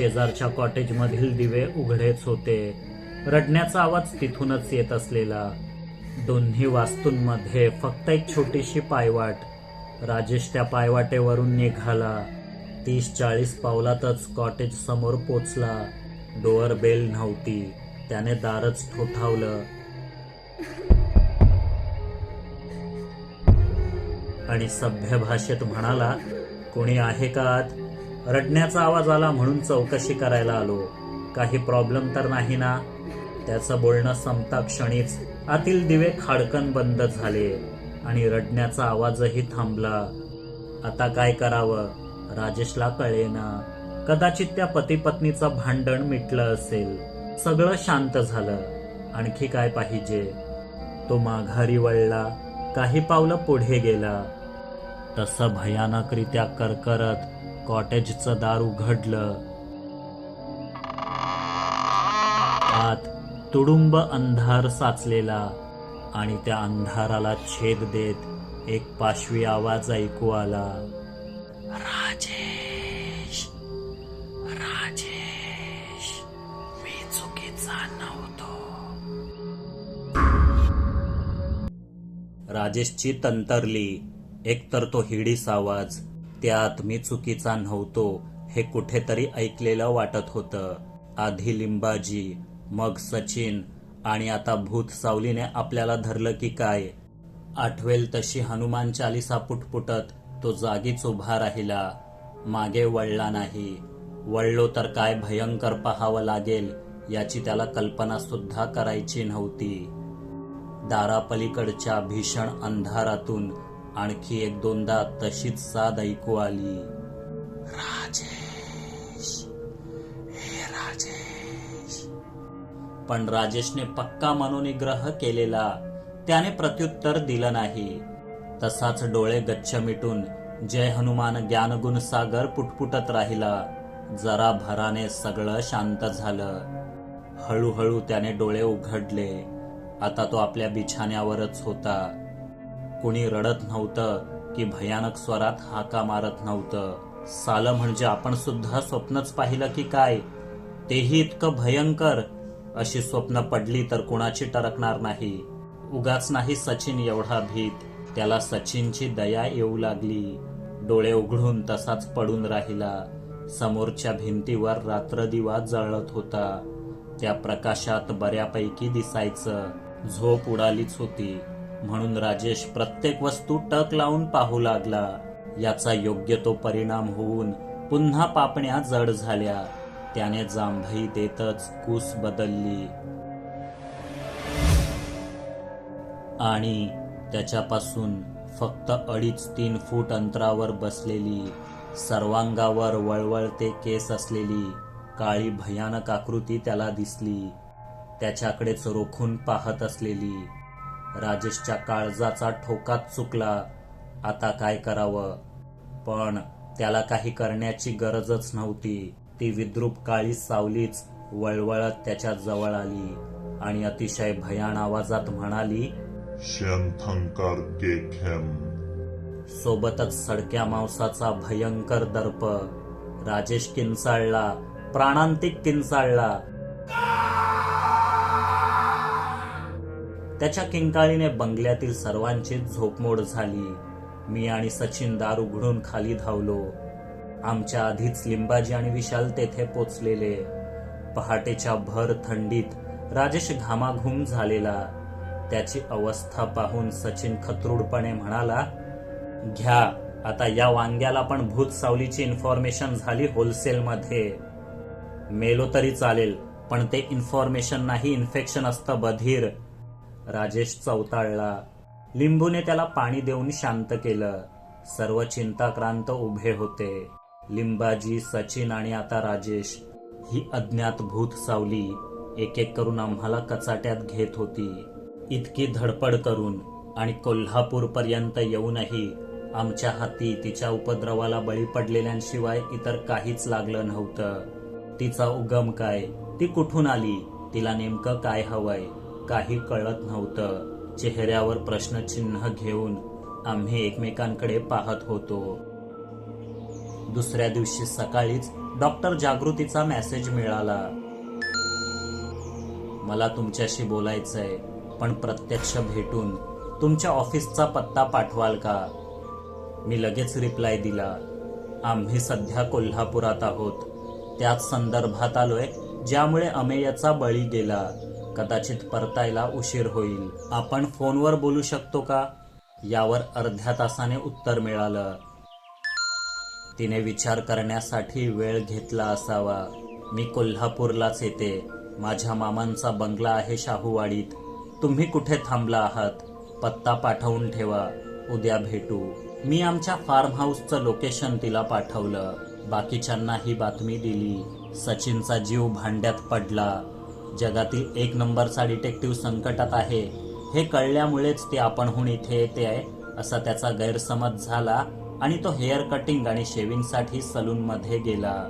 शेजारच्या कॉटेजमधील दिवे उघडेच होते. रडण्याचा आवाज तिथूनच येत असलेला. दोन्ही वास्तूंमध्ये फक्त एक छोटीशी पायवाट. राजेश त्या पायवाटेवरून निघाला. तीस चाळीस पावलातच कॉटेज समोर पोचला. डोअर बेल नव्हती. त्याने दारच ठोठावलं. आणि सभ्य भाषेत म्हणाला कोणी आहे का आत? रडण्याचा आवाज आला म्हणून चौकशी करायला आलो. काही प्रॉब्लेम तर नाही ना त्याचं बोलणं संपता क्षणीच आतील दिवे खाडकन बंद झाले आणि रडण्याचा आवाजही थांबला. आता काय करावं? राजेशला कळेना. कदाचित त्या पती पत्नीचं भांडण मिटलं असेल. सगळं शांत झालं. आणखी काय पाहिजे? तो माघारी वळला. काही पावलं पुढे गेला. तसं भयानकरित्या करकरत कॉटेजचं दार उघडलं आत तुडुंब अंधार साचलेला आणि त्या अंधाराला छेद देत एक पाशवी आवाज ऐकू आला. राजेश राजेश मी चुकीचा नव्हतो. राजेशची तंतरली एकतर तो हिडीस आवाज. त्यात मी चुकीचा नव्हतो हे कुठेतरी ऐकलेलं वाटत होतं. आधी लिंबाजी मग सचिन आणि आता भूत सावलीने आपल्याला धरलं की काय? आठवेल तशी हनुमान चालिसा पुटपुटत तो जागीच उभा राहिला. मागे वळला नाही. वळलो तर काय भयंकर पहावं लागेल याची त्याला कल्पना सुद्धा करायची नव्हती. दारापलीकडच्या भीषण अंधारातून आणखी एक दोनदा तशीच साद ऐकू आली. राजेश. हे राजेश. पण राजेशने पक्का मनोनिग्रह केलेला. त्याने प्रत्युत्तर दिलं नाही. तसाच डोळे गच्छ मिटून जय हनुमान ज्ञानगुण सागर पुटपुटत राहिला. जरा भराने सगळं शांत झालं. हळूहळू त्याने डोळे उघडले. आता तो आपल्या बिछाण्यावरच होता. कोणी रडत नव्हतं की भयानक स्वरात हाका मारत नव्हतं. सालं म्हणजे आपण सुद्धा स्वप्नच पाहिलं की काय? तेही इतकं भयंकर. अशी स्वप्न पडली तर कुणाची टरकणार नाही. उगाच नाही सचिन एवढा भीत. त्याला सचिनची दया येऊ लागली. डोळे उघडून तसाच पडून राहिला. समोरच्या भिंतीवर रात्रदिवा जळत होता. त्या प्रकाशात बऱ्यापैकी दिसायचं. झोप उडालीच होती. म्हणून राजेश प्रत्येक वस्तू टक लावून पाहू लागला. याचा योग्य तो परिणाम होऊन पुन्हा पापण्या जड झाल्या. त्याने जांभई देतच कूस बदलली. आणि त्याच्यापासून फक्त अडीच तीन फूट अंतरावर बसलेली सर्वांगावर वळवळते केस असलेली काळी भयानक आकृती त्याला दिसली. त्याच्याकडेच रोखून पाहत असलेली राजेशच्या काळजाचा ठोकात चुकला. आता काय करावं? पण त्याला काही करण्याची गरजच नव्हती. ती विद्रूप काळी सावलीच वळवळत त्याच्याजवळ आली आणि अतिशय भयान आवाजात म्हणाली सोबतच सडक्या मांसाचा भयंकर दर्प. राजेश किंचाळला प्राणांतिक किंचाळला. त्याच्या किंकाळीने बंगल्यातील सर्वांची झोपमोड झाली. मी आणि सचिन दार उघडून खाली धावलो. आमच्या आधीच लिंबाजी आणि विशाल तेथे पोचलेले. पहाटेच्या भर थंडीत राजेश घामाघूम झालेला. त्याची अवस्था पाहून सचिन खत्रूडपणे म्हणाला घ्या आता या वांग्याला पण भूत सावलीची इन्फॉर्मेशन झाली होलसेलमध्ये. मेलो तरी चालेल पण ते इन्फॉर्मेशन नाही इन्फेक्शन असतं बधीर. राजेश चौताळला लिंबूने त्याला पाणी देऊन शांत केलं. सर्व चिंताक्रांत उभे होते. लिंबाजी सचिन आणि आता राजेश. ही अज्ञात भूत सावली एक एक करून आम्हाला कचाट्यात घेत होती. इतकी धडपड करून आणि कोल्हापूर पर्यंत येऊनही आमच्या हाती तिच्या उपद्रवाला बळी पडलेल्यांशिवाय इतर काहीच लागलं नव्हतं. तिचा उगम काय? ती कुठून आली? तिला नेमकं काय हवंय? काही कळत नव्हतं. चेहऱ्यावर प्रश्नचिन्ह घेऊन आम्ही एकमेकांकडे पाहत होतो. दुसऱ्या दिवशी सकाळीच डॉक्टर जागृतीचा मेसेज मिळाला. मला तुमच्याशी बोलायचंय पण प्रत्यक्ष भेटून तुमच्या ऑफिसचा पत्ता पाठवाल का? मी लगेच रिप्लाय दिला. आम्ही सध्या कोल्हापुरात आहोत. त्याच संदर्भात आलोय ज्यामुळे अमेयाचा बळी गेला. कदाचित परतायला उशीर होईल. आपण फोनवर बोलू शकतो का? यावर अर्ध्या तासाने उत्तर मिळालं. तिने विचार करण्यासाठी वेळ घेतला असावा. मी कोल्हापूरलाच येते. माझ्या मामांचा बंगला आहे शाहूवाडीत. तुम्ही कुठे थांबला आहात? पत्ता पाठवून ठेवा. उद्या भेटू. मी आमच्या फार्म हाऊसचं लोकेशन तिला पाठवलं. बाकीच्यांना ही बातमी दिली. सचिनचा जीव भांड्यात पडला. जगातील एक नंबरचा डिटेक्टिव्ह संकटात आहे. हे कळल्यामुळेच ते आपणहून इथे येते आहे असा त्याचा गैरसमज झाला आणि तो हेअर कटिंग आणि शेविंगसाठी सलूनमध्ये गेला.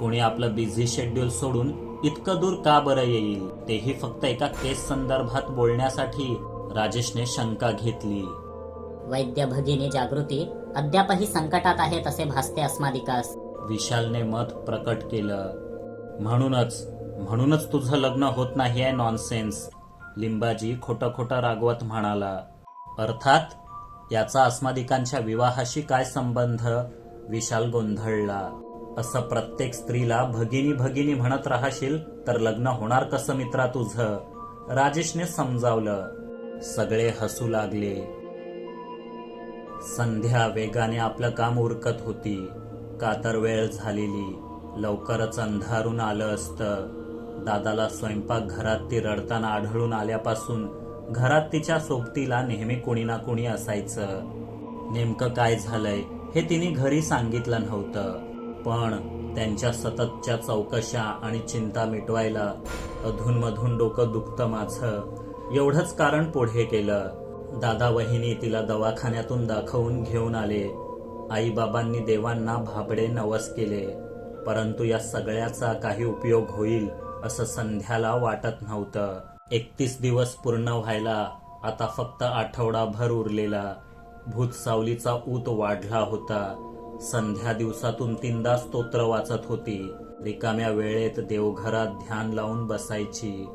कोणी आपलं बिझी शेड्यूल सोडून इतकं दूर का बरं येईल? तेही फक्त एका केस संदर्भात बोलण्यासाठी राजेशने शंका घेतली. वैद्य भगिनी जागृती अद्यापही संकटात आहे तसे भासते अस्मादिकास. विशालने मत प्रकट केलं. म्हणूनच म्हणूनच तुझं लग्न होत नाही आहे नॉनसेन्स लिंबाजी खोटं खोटं रागवत म्हणाला. अर्थात याचा अस्मादिकांच्या विवाहाशी काय संबंध? विशाल गोंधळला. असं प्रत्येक स्त्रीला भगिनी भगिनी म्हणत राहशील तर लग्न होणार कसं मित्रा तुझं? राजेशने समजावलं. सगळे हसू लागले. संध्या वेगाने आपलं काम उरकत होती. का तर वेळ झालेली. लवकरच अंधारून आलं असतं. दादाला स्वयंपाकघरात ती रडताना आढळून आल्यापासून घरात तिच्या सोबतीला नेहमी कुणी ना कुणी असायचं. नेमकं काय झालंय हे तिने घरी सांगितलं नव्हतं. पण त्यांच्या सततच्या चौकशा आणि चिंता मिटवायला अधूनमधून डोकं दुखतं माझं. एवढंच कारण पुढे केलं दादा वहिनी तिला दवाखान्यातून दाखवून घेऊन आले. आईबाबांनी देवांना भाबडे नवस केले. परंतु या सगळ्याचा काही उपयोग होईल असं संध्याला वाटत नव्हतं. एकतीस दिवस पूर्ण व्हायला आता फक्त आठवडाभर उरलेला. भूतसावलीचा ऊत वाढला होता. संध्या दिवसातून तीनदा स्तोत्र वाचत होती. रिकाम्या वेळेत देवघरात ध्यान लावून बसायची.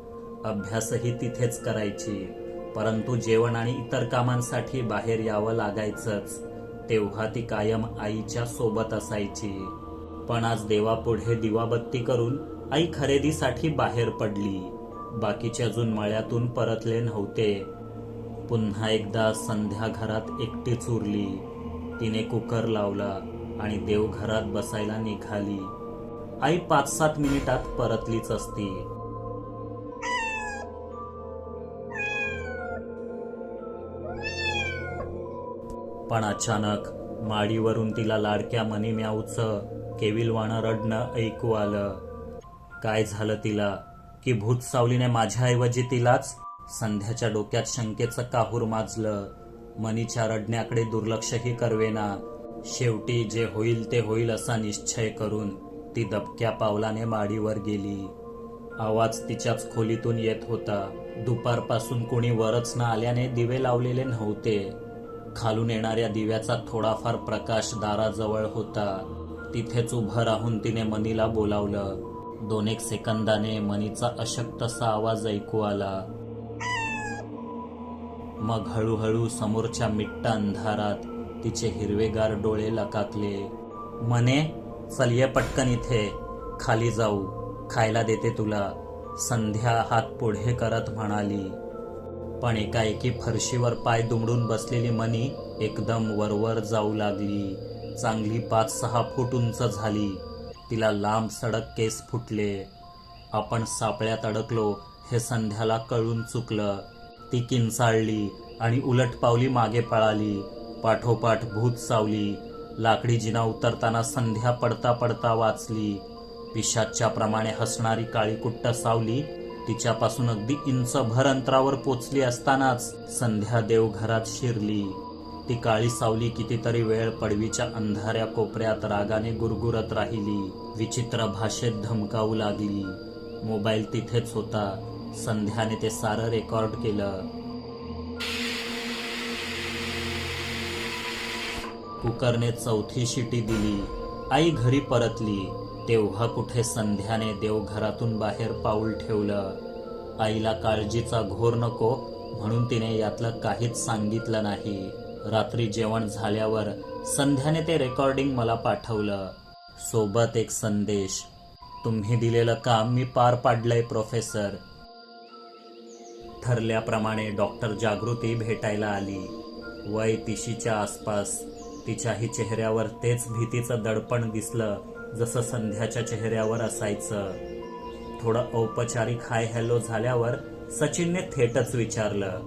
अभ्यासही तिथेच करायची. परंतु जेवण आणि इतर कामांसाठी बाहेर यावं लागायचंच. तेव्हा ती कायम आईच्या सोबत असायची. पण आज देवापुढे दिवाबत्ती करून आई खरेदीसाठी बाहेर पडली. बाकीचे अजून मळ्यातून परतले नव्हते. पुन्हा एकदा संध्या घरात एकटीच उरली. तिने कुकर लावला आणि देवघरात बसायला निघाली. आई पाच सात मिनिटात परतलीच असती. पण अचानक माडीवरून तिला लाडक्या मनी म्याऊचं केविलवाणं रडणं ऐकू आलं. काय झालं तिला? की भूत सावलीने माझ्याऐवजी तिलाच संध्याच्या डोक्यात शंकेचं काहूर माजलं. मनीच्या रडण्याकडे दुर्लक्षही करवेना. शेवटी जे होईल ते होईल असा निश्चय करून ती दबक्या पावलाने माडीवर गेली. आवाज तिच्याच खोलीतून येत होता. दुपारपासून कोणी वरच न आल्याने दिवे लावलेले नव्हते. खालून येणाऱ्या दिव्याचा थोडाफार प्रकाश दाराजवळ होता. तिथेच उभं राहून तिने मनीला बोलावलं. दोन एक सेकंदाने मनीचा अशक्तसा आवाज ऐकू आला. मग हळूहळू समोरच्या मिट्ट अंधारात तिचे हिरवेगार डोळे लकाकले. मने चल ये पटकन इथे खाली जाऊ खायला देते तुला. संध्या हात पुढे करत म्हणाली. पण एकाएकी फरशीवर पाय दुमडून बसलेली मनी एकदम वरवर जाऊ लागली. चांगली पाच सहा फूट उंच झाली. तिला लांब सडक केस फुटले. आपण सापळ्यात अडकलो हे संध्याला कळून चुकलं. ती किंचाळली आणि उलट पावली मागे पळाली. पाठोपाठ भूत सावली. लाकडी जिना उतरताना संध्या पडता पडता वाचली. पिशाच्या प्रमाणे हसणारी काळी कुट्ट सावली तिच्यापासून अगदी इंचभर अंतरावर पोचली असतानाच संध्या देवघरात शिरली. ती काळी सावली कितीतरी वेळ पडवीच्या अंधाऱ्या कोपऱ्यात रागाने गुरगुरत राहिली. विचित्र भाषेत धमकावू लागली. मोबाईल तिथेच होता. संध्याने ते सारं रेकॉर्ड केलं. कुकरने चौथी शिटी दिली. आई घरी परतली. तेव्हा कुठे संध्याने देवघरातून बाहेर पाऊल ठेवलं. आईला काळजीचा घोर नको म्हणून तिने यातलं काहीच सांगितलं नाही. रात्री जेवण झाल्यावर संध्याने ते रेकॉर्डिंग मला पाठवलं. सोबत एक संदेश. तुम्ही दिलेलं काम मी पार पाडलंय प्रोफेसर ठरल्याप्रमाणे डॉक्टर जागृती भेटायला आली. वय तिशीच्या आसपास तिच्याही चेहऱ्यावर तेच भीतीचं दडपण दिसलं जसं संध्याच्या चेहऱ्यावर असायचं. थोडं औपचारिक हाय हॅलो झाल्यावर सचिनने थेटच विचारलं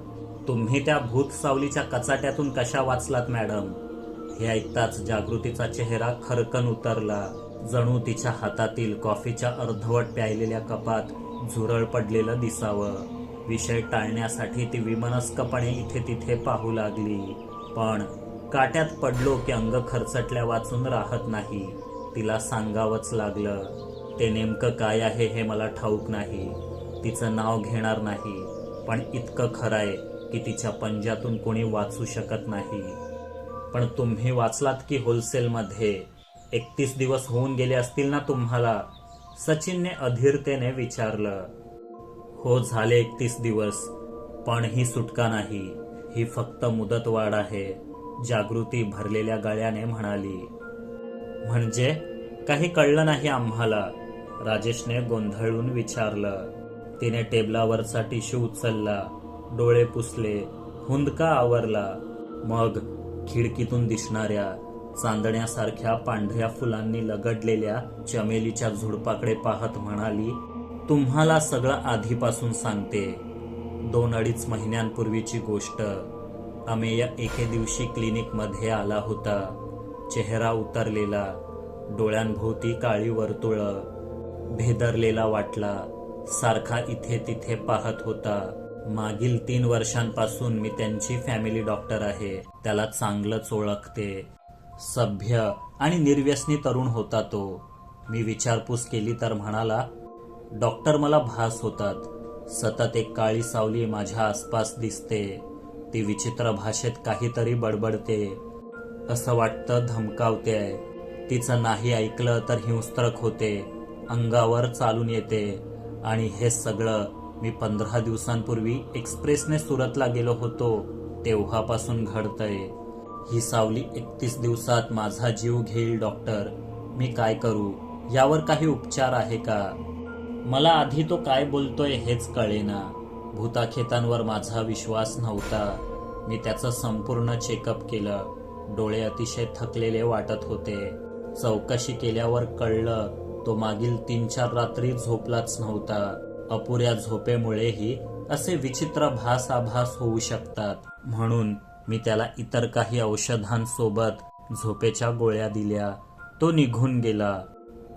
तुम्ही त्या भूत सावलीच्या कचाट्यातून कशा वाचलात मॅडम? हे ऐकताच जागृतीचा चेहरा खरकन उतरला. जणू तिच्या हातातील कॉफीच्या अर्धवट प्यायलेल्या कपात झुरळ पडलेलं दिसावं. विषय टाळण्यासाठी ती विमनस्कपणे इथे तिथे पाहू लागली. पण काट्यात पडलो की अंग खरचटल्या वाचून राहत नाही. तिला सांगावंच लागलं ते नेमकं काय आहे हे मला ठाऊक नाही. तिचं नाव घेणार नाही. पण इतकं खरं आहे की तिच्या पंजातून कोणी वाचू शकत नाही. पण तुम्ही वाचलात की होलसेलमध्ये? एकतीस दिवस होऊन गेले असतील ना तुम्हाला? सचिनने अधीरतेने विचारलं. हो झाले एकतीस दिवस पण ही सुटका नाही. ही फक्त मुदतवाढ आहे जागृती भरलेल्या गळ्याने म्हणाली. म्हणजे? काही कळलं नाही आम्हाला राजेशने गोंधळून विचारलं. तिने टेबलावरचा टिश्यू उचलला डोळे पुसले हुंदका आवरला. मग? खिडकीतून दिसणाऱ्या चांदण्यासारख्या पांढऱ्या फुलांनी लगडलेल्या चमेलीच्या झुडपाकडे पाहत म्हणाली तुम्हाला सगळं आधीपासून सांगते. दोन अडीच महिन्यांपूर्वीची गोष्ट. अमेय एके दिवशी क्लिनिकमध्ये आला होता. चेहरा उतरलेला. डोळ्यांभोवती काळी वर्तुळं. भेदरलेला वाटला. सारखा इथे तिथे पाहत होता. मागील तीन वर्षांपासून मी त्यांची फॅमिली डॉक्टर आहे. त्याला चांगलंच ओळखते. सभ्य आणि निर्व्यसनी तरुण होता तो. मी विचारपूस केली तर म्हणाला डॉक्टर मला भास होतात. सतत एक काळी सावली माझ्या आसपास दिसते. ती विचित्र भाषेत काहीतरी बडबडते. असं वाटतं धमकावते. तिचं नाही ऐकलं तर हिंस्त्रक होते. अंगावर चालून येते. आणि हे सगळं मी पंधरा दिवसांपूर्वी एक्सप्रेसने सुरतला गेलो होतो. तेव्हापासून घडतंय. ही सावली एकतीस दिवसात माझा जीव घेईल डॉक्टर. मी काय करू? यावर काही उपचार आहे का? मला आधी तो काय बोलतोय हेच कळेना. भूताखेतांवर माझा विश्वास नव्हता. मी त्याचं संपूर्ण चेकअप केलं. डोळे अतिशय थकलेले वाटत होते. चौकशी केल्यावर कळलं तो मागील तीन चार रात्री झोपलाच नव्हता. अपुऱ्या झोपेमुळेही असे विचित्र भासाभास होऊ शकतात. म्हणून मी त्याला इतर काही औषधांसोबत झोपेच्या गोळ्या दिल्या. तो निघून गेला.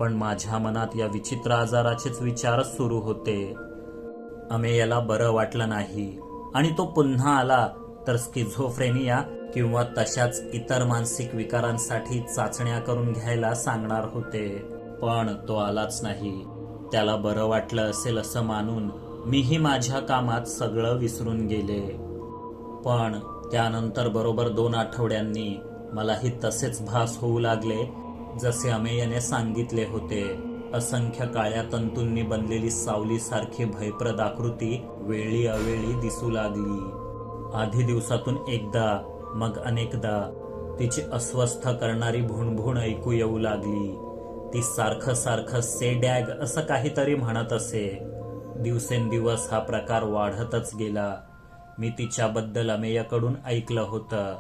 पण माझ्या मनात या विचित्र आजाराचेच विचार सुरू होते. अमेयाला बरं वाटलं नाही. आणि तो पुन्हा आला तर स्किझोफ्रेनिया किंवा तशाच इतर मानसिक विकारांसाठी चाचण्या करून घ्यायला सांगणार होते. पण तो आलाच नाही. त्याला बरं वाटलं असेल असं मानून मीही माझ्या कामात सगळं विसरून गेले. पण त्यानंतर बरोबर दोन आठवड्यांनी मलाही तसेच भास होऊ लागले जसे अमेयने सांगितले होते. असंख्य काळ्या तंतूंनी बनलेली सावलीसारखी भयप्रद आकृती वेळी अवेळी दिसू लागली. आधी दिवसातून एकदा मग अनेकदा तिची अस्वस्थ करणारी भुणभुण ऐकू येऊ लागली. ती सारखं सारखं से डॅग असं काहीतरी म्हणत असे. दिवसेंदिवस हा प्रकार वाढतच गेला. मी तिच्याबद्दल अमेयाकडून ऐकलं होतं.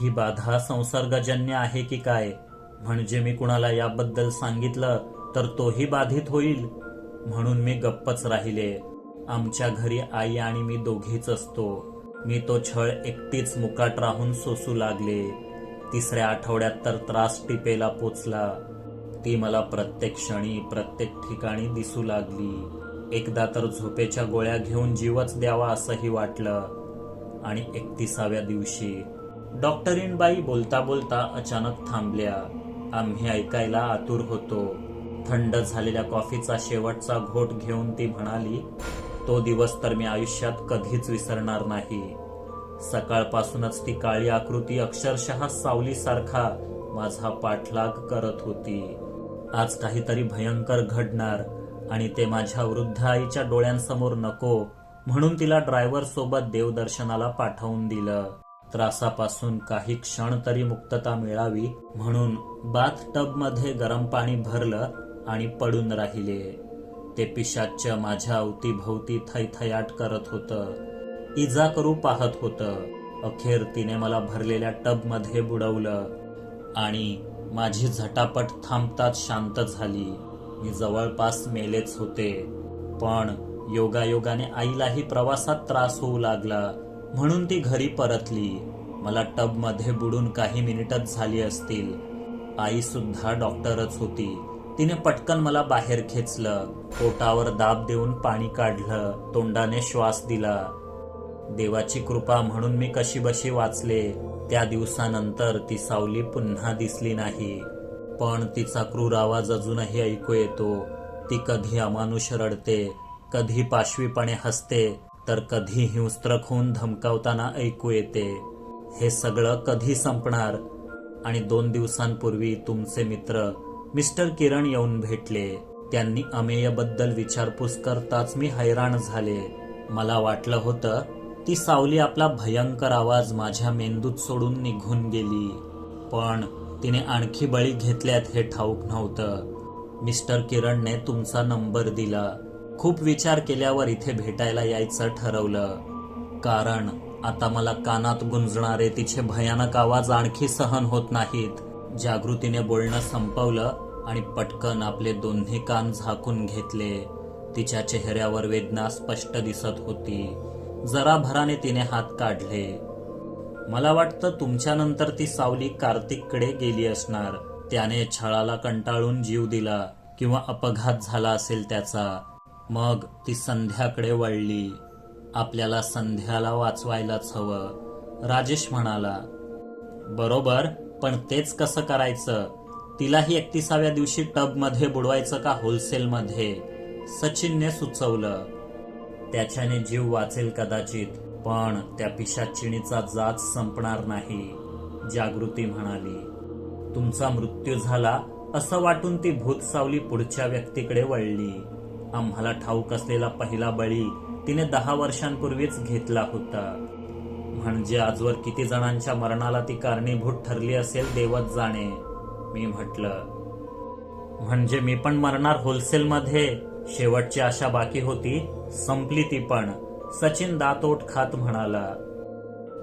ही बाधा संसर्गजन्य आहे की काय? म्हणजे मी कुणाला याबद्दल सांगितलं तर तोही बाधित होईल? म्हणून मी गप्पच राहिले. आमच्या घरी आई आणि मी दोघीच असतो. मी तो छळ एकटीच मुकाट राहून सोसू लागले. तिसऱ्या आठवड्यात तर त्रास टिपेला पोचला. ती मला प्रत्येक क्षणी प्रत्येक ठिकाणी दिसू लागली. एकदा तर झोपेच्या गोळ्या घेऊन जीवच द्यावा असंही वाटलं. आणि एकतीसाव्या दिवशी डॉक्टरीणबाई बोलता बोलता अचानक थांबल्या. आम्ही ऐकायला आतुर होतो. थंड झालेल्या कॉफीचा शेवटचा घोट घेऊन ती म्हणाली तो दिवस तर मी आयुष्यात कधीच विसरणार नाही. सकाळपासूनच ती काळी आकृती अक्षरशः सावलीसारखा माझा पाठलाग करत होती. आज काहीतरी भयंकर घडणार आणि ते माझ्या वृद्ध आईच्या डोळ्यांसमोर नको म्हणून तिला ड्रायव्हर सोबत देवदर्शनाला पाठवून दिलं. त्रासापासून काही क्षण तरी मुक्तता मिळावी म्हणून बाथ टबमध्ये गरम पाणी भरलं आणि पडून राहिले. ते पिशाच माझ्या अवतीभोवती थैथयाट करत होतं. इजा करू पाहत होतं. अखेर तिने मला भरलेल्या टबमध्ये बुडवलं आणि माझी झटापट थांबताच शांत झाली. मी जवळपास मेलेच होते. पण योगायोगाने आईलाही प्रवासात त्रास होऊ लागला. म्हणून ती घरी परतली. मला टबमध्ये बुडून काही मिनिटच झाली असतील. आई सुद्धा डॉक्टरच होती. तिने पटकन मला बाहेर खेचलं. पोटावर दाब देऊन पाणी काढलं. तोंडाने श्वास दिला. देवाची कृपा म्हणून मी कशीबशी वाचले. त्या दिवसानंतर ती सावली पुन्हा दिसली नाही. पण तिचा क्रूर आवाज अजूनही ऐकू येतो. ती कधी अमानुष रडते कधी पाशवीपणे हसते तर कधी हिंस्त्रक होऊन धमकावताना ऐकू येते. हे सगळं कधी संपणार? आणि दोन दिवसांपूर्वी तुमचे मित्र मिस्टर किरण येऊन भेटले. त्यांनी अमेयबद्दल विचारपूस करताच मी हैराण झाले. मला वाटलं होतं ती सावली आपला भयंकर आवाज माझ्या मेंदूत सोडून निघून गेली. पण तिने आणखी बळी घेतल्यात हे ठाऊक नव्हतं. मिस्टर किरणने तुमचा नंबर दिला. खूप विचार केल्यावर इथे भेटायला यायचं ठरवलं. कारण आता मला कानात गुंजणारे तिचे भयानक आवाज आणखी सहन होत नाहीत. जागृतीने बोलणं संपवलं आणि पटकन आपले दोन्ही कान झाकून घेतले. तिच्या चेहऱ्यावर वेदना स्पष्ट दिसत होती. जरा भराने तिने हात काढले. मला वाटतं तुमच्यानंतर ती सावली कार्तिककडे गेली असणार. त्याने छळाला कंटाळून जीव दिला किंवा अपघात झाला असेल त्याचा. मग ती संध्याकडे वळली. आपल्याला संध्याला वाचवायलाच हवं. राजेश म्हणाला बरोबर पण तेच कसं करायचं? तिलाही एकतीसाव्या दिवशी टबमध्ये बुडवायचं का होलसेलमध्ये? सचिनने सुचवलं त्याच्याने जीव वाचेल कदाचित पण त्या पिशाचिणीचा जात संपणार नाही. जागृती म्हणाली तुमचा मृत्यू झाला असं वाटून ती भूत सावली पुढच्या व्यक्तीकडे वळली. आम्हाला ठाऊक असलेला पहिला बळी तिने दहा वर्षांपूर्वीच घेतला होता. म्हणजे आजवर किती जणांच्या मरणाला ती कारणीभूत ठरली असेल देवत जाणे. मी म्हटलं म्हणजे मी पण मरणार होलसेलमध्ये? शेवटची आशा बाकी होती संपली ती पण. सचिन दातोट खात म्हणाला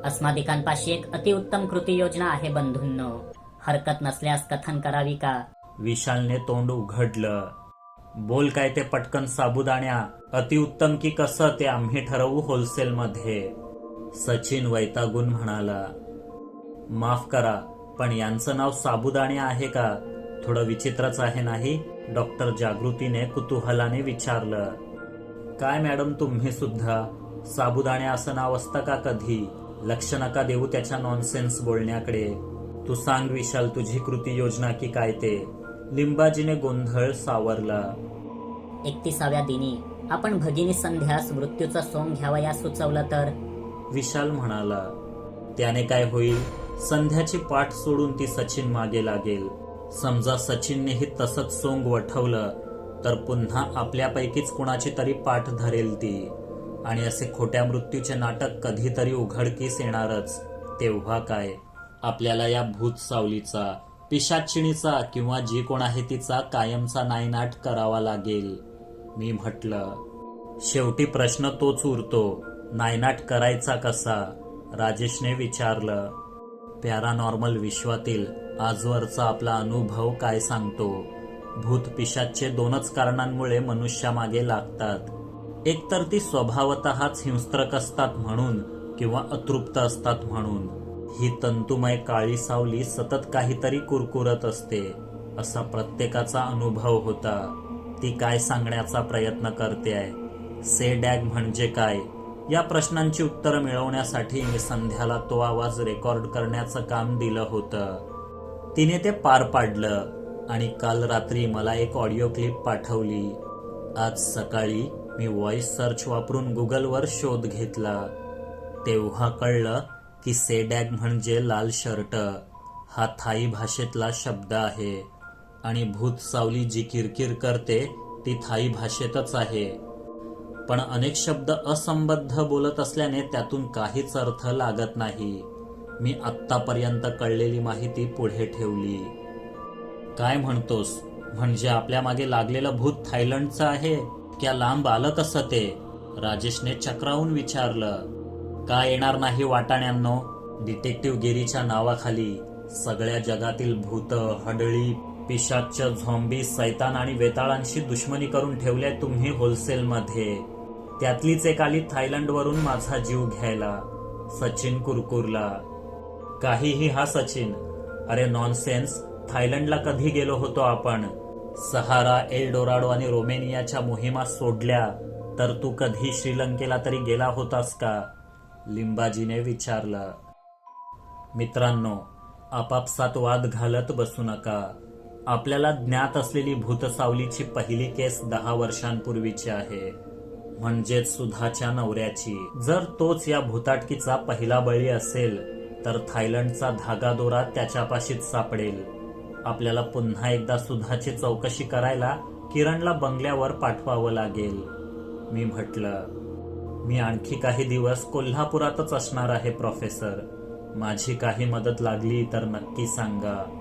अस्मादिकांपाशी एक अतिउत्तम कृती योजना आहे बंधूंनो. हरकत नसल्यास कथन करावी का? विशालने तोंड उघडलं. बोल काय ते पटकन साबुदाण्या. अतिउत्तम की कसं ते आम्ही ठरवू होलसेलमध्ये? सचिन वैतागून म्हणाला माफ करा पण यांचं नाव साबुदाणे आहे का? थोडं विचित्रच आहे नाही? डॉक्टर जागृतीने कुतूहलाने विचारलं काय मॅडम तुम्ही सुद्धा? साबुदाणे असं नाव असतं का कधी? लक्ष नका देऊ त्याच्या नॉनसेन्स बोलण्याकडे. तू सांग विशाल तुझी कृती योजना की काय ते? लिंबाजीने गोंधळ सावरला. एकतीसाव्या दिनी आपण भगिनी संध्यास मृत्यूचं सोंग घ्यावया सुचवलं तर? विशाल म्हणाला त्याने काय होईल? संध्याची पाठ सोडून ती सचिन मागे लागेल. समजा सचिननेही तसंच सोंग वठवलं तर पुन्हा आपल्यापैकीच कुणाची तरी पाठ धरेल ती. आणि असे खोट्या मृत्यूचे नाटक कधीतरी उघडकीस येणारच. तेव्हा काय? आपल्याला या भूत सावलीचा पिशाचिणीचा किंवा जी कोण आहे तिचा कायमचा नायनाट करावा लागेल. मी म्हटलं शेवटी प्रश्न तोच उरतो नायनाट करायचा कसा? राजेशने विचारलं. पॅरानॉर्मल विश्वातील आजवरचा आपला अनुभव काय सांगतो? भूत पिशाचे दोनच कारणांमुळे मनुष्यामागे लागतात. एकतर ती स्वभावतःच हिंस्त्रक असतात म्हणून किंवा अतृप्त असतात म्हणून. ही तंतुमय काळी सावली सतत काहीतरी कुरकुरत असते असा प्रत्येकाचा अनुभव होता. ती काय सांगण्याचा प्रयत्न करते? आहे से डॅग म्हणजे काय? या प्रश्नांची उत्तरं मिळवण्यासाठी मी संध्याला तो आवाज रेकॉर्ड करण्याचं काम दिलं होतं. तिने ते पार पाडलं आणि काल रात्री मला एक ऑडिओ क्लिप पाठवली. आज सकाळी मी व्हॉइस सर्च वापरून गुगलवर शोध घेतला. तेव्हा कळलं की सेडॅग म्हणजे लाल शर्ट. हा थाई भाषेतला शब्द आहे आणि भूत सावली जी किरकिर करते ती थाई भाषेतच आहे. पण अनेक शब्द असंबद्ध बोलत असल्याने त्यातून काहीच अर्थ लागत नाही. मी आत्तापर्यंत कळलेली माहिती पुढे ठेवली. काय म्हणतोस? म्हणजे आपल्या मागे लागलेलं भूत थायलंडचं आहे? क्या लांब आलं कसं ते? राजेशने चक्रावून विचारलं. का येणार नाही वाटाण्यांनो डिटेक्टिव्ह गिरीच्या नावाखाली. सगळ्या जगातील भूत हडळी पिशाच झोंबी सैतान आणि वेताळांशी दुश्मनी करून ठेवल्या तुम्ही होलसेलमध्ये. त्यातलीच एक आली थायलंडवरून माझा जीव घ्यायला. सचिन कुरकुरला. काहीही हा सचिन. अरे नॉनसेन्स थायलंडला कधी गेलो होतो आपण? सहारा एल डोराडो आणि रोमेनियाच्या मोहिमा सोडल्या तर तू कधी श्रीलंकेला तरी गेला होतास का? लिंबाजीने विचारलं. मित्रांनो आपापसात वाद घालत बसू नका. आपल्याला ज्ञात असलेली भूतसावलीची पहिली केस दहा वर्षांपूर्वीची आहे. म्हणजेच सुधाच्या नवऱ्याची. जर तोच या भूताटकीचा पहिला बळी असेल तर थायलंडचा धागा दोरा त्याच्यापाशीच सापडेल. आपल्याला पुन्हा एकदा सुधाची चौकशी करायला किरणला बंगल्यावर पाठवावं लागेल. मी म्हटलं मी आणखी काही दिवस कोल्हापुरातच असणार आहे प्रोफेसर. माझी काही मदत लागली तर नक्की सांगा.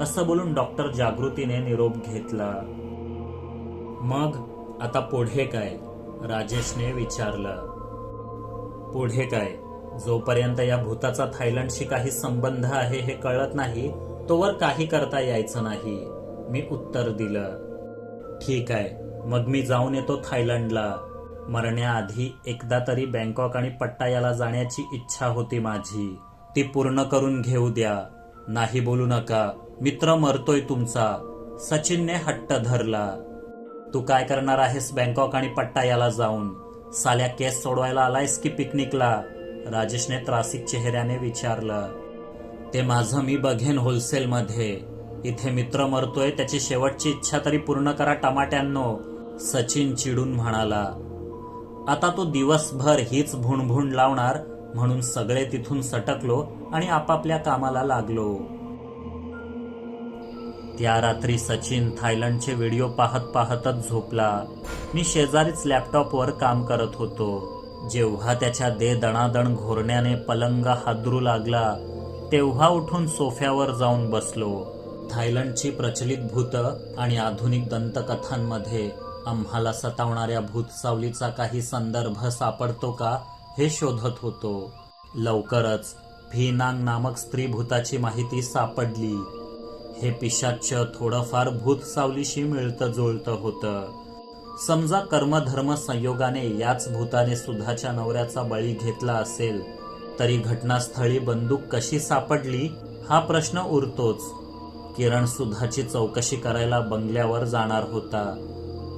असं बोलून डॉक्टर जागृतीने निरोप घेतला. मग आता पुढे काय? राजेशने विचारलं. पुढे काय? जोपर्यंत या भूताचा थायलंडशी काही संबंध आहे हे कळत नाही तोवर काही करता यायचं नाही. मी उत्तर दिलं. ठीक आहे मग मी जाऊन येतो थायलंडला. मरण्याआधी एकदा तरी बँकॉक आणि पट्टायाला जाण्याची इच्छा होती माझी. ती पूर्ण करून घेऊ द्या. नाही बोलू नका. मित्र मरतोय तुमचा. सचिनने हट्ट धरला. तू काय करणार आहेस बँकॉक आणि पट्टायाला जाऊन? साल्या केस सोडवायला आलायस की पिकनिकला? राजेशने त्रासिक चेहऱ्याने विचारलं ते माझं मी बघेन होलसेलमध्ये. इथे मित्र मरतोय त्याची शेवटची इच्छा तरी पूर्ण करा टमाट्यांनो सचिन चिडून म्हणाला. आता तो दिवसभर हीच भुणभुण लावणार म्हणून सगळे तिथून सटकलो आणि आपापल्या कामाला लागलो. त्या रात्री सचिन थायलंडचे व्हिडिओ पाहत पाहतच झोपला. मी शेजारीच लॅपटॉपवर काम करत होतो. जेव्हा त्याच्या दे दणादण घोरण्याने पलंग हादरू लागला तेव्हा उठून सोफ्यावर जाऊन बसलो. थायलंडची प्रचलित भूत आणि आधुनिक दंतकथांमध्ये आम्हाला सतावणाऱ्या भूतसावलीचा काही संदर्भ सापडतो का हे शोधत होतो. लवकरच भीनांग नामक स्त्री भूताची माहिती सापडली. हे पिशाच्य थोडंफार भूतसावलीशी मिळतं जुळतं होतं. समजा कर्मधर्म संयोगाने याच भूताने सुधाच्या नवऱ्याचा बळी घेतला असेल तरी घटनास्थळी बंदूक कशी सापडली हा प्रश्न उरतोच. किरण सुधाची चौकशी करायला बंगल्यावर जाणार होता.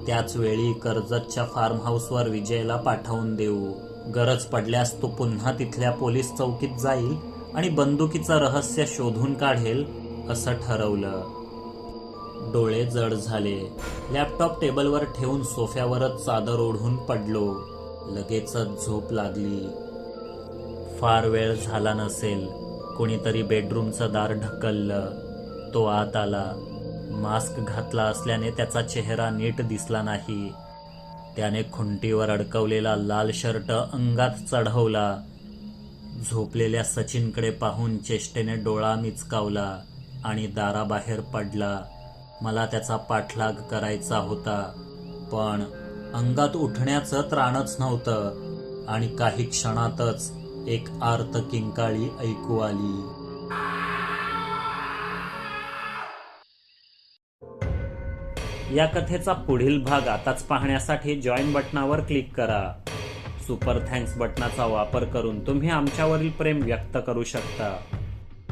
त्याच वेळी कर्जतच्या फार्म हाऊसवर विजयला पाठवून देऊ. गरज पडल्यास तो पुन्हा तिथल्या पोलीस चौकीत जाईल आणि बंदुकीचं रहस्य शोधून काढेल असं ठरवलं. डोळे जड झाले. लॅपटॉप टेबलवर ठेवून सोफ्यावरच चादर ओढून पडलो. लगेचच झोप लागली. फार वेळ झाला नसेल. कोणीतरी बेडरूमचं दार ढकललं. तो आत आला. मास्क घातला असल्याने त्याचा चेहरा नीट दिसला नाही. त्याने खुंटीवर अडकवलेला लाल शर्ट अंगात चढवला. झोपलेल्या सचिनकडे पाहून चेष्टेने डोळा मिचकावला आणि दाराबाहेर पडला. मला त्याचा पाठलाग करायचा होता. पण अंगात उठण्याचं त्राणच नव्हतं आणि काही क्षणातच एक आर्त किंकाळी ऐकू आली. या कथेचा पुढील भाग आताच पाहण्यासाठी जॉईन बटनावर क्लिक करा. सुपर थँक्स बटनाचा वापर करून तुम्ही आमच्यावरील प्रेम व्यक्त करू शकता.